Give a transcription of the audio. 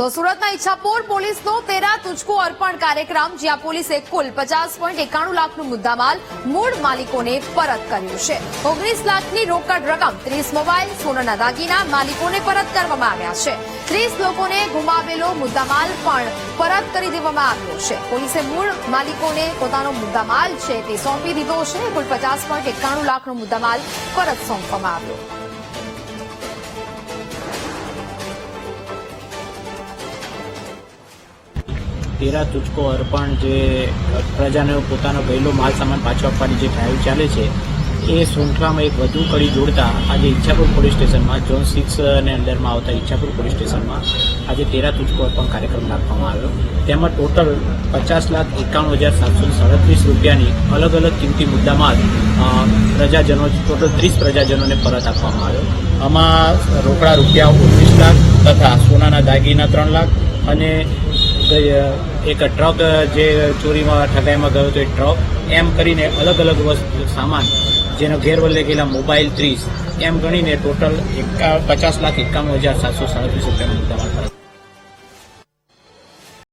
તો સુરતના ઈચ્છાપોર પોલીસનો તેરા તુચકો અર્પણ કાર્યક્રમ, જ્યાં પોલીસે કુલ પચાસ પોઈન્ટ એકાણું લાખનું મુદ્દામાલ મૂળ માલિકોને પરત કર્યું છે. ઓગણીસ લાખની રોકડ રકમ, ત્રીસ મોબાઈલ, સોનાના દાગીના માલિકોને પરત કરવામાં આવ્યા છે. ત્રીસ લોકોને ગુમાવેલો મુદ્દામાલ પણ પરત કરી દેવામાં આવ્યો છે. પોલીસે મૂળ માલિકોને પોતાનો મુદ્દામાલ છે તે સોંપી દીધો છે. કુલ પચાસ પોઈન્ટ એકાણું લાખનો મુદ્દામાલ પરત સોંપવામાં આવ્યો. તેરા તુચકો અર્પણ જે પ્રજાને પોતાનો ગયેલો માલ સામાન પાછો આપવાની જે ડ્રાઈવ ચાલે છે, એ શૃંખલામાં એક વધુ કડી જોડતા આજે ઈચ્છાપુર પોલીસ સ્ટેશનમાં, ઝોન સિક્સ ને અંડરમાં આવતા ઈચ્છાપુર પોલીસ સ્ટેશનમાં આજે તેરા તુચકો અર્પણ કાર્યક્રમ રાખવામાં આવ્યો. તેમાં ટોટલ પચાસ લાખ એકાણું હજાર સાતસો સાડત્રીસ રૂપિયાની અલગ અલગ કિંમતી મુદ્દામાં જ પ્રજાજનો, ટોટલ ત્રીસ પ્રજાજનોને પરત આપવામાં આવ્યો. આમાં રોકડા રૂપિયા ઓગણીસ લાખ તથા સોનાના દાગીના ત્રણ લાખ અને એક ટ્રક, જે ચોરીમાં ઠગાઈમાં ગયો હતો એ ટ્રક. એમ કરીને અલગ અલગ વસ્તુ, સામાન, જેનો ગેરવલ્લે ગયેલા મોબાઈલ ત્રીસ, એમ ગણીને ટોટલ એકા પચાસ લાખ એકાણું હજાર સાતસો સાડત્રીસ રૂપિયાનો મુદ્દામાલ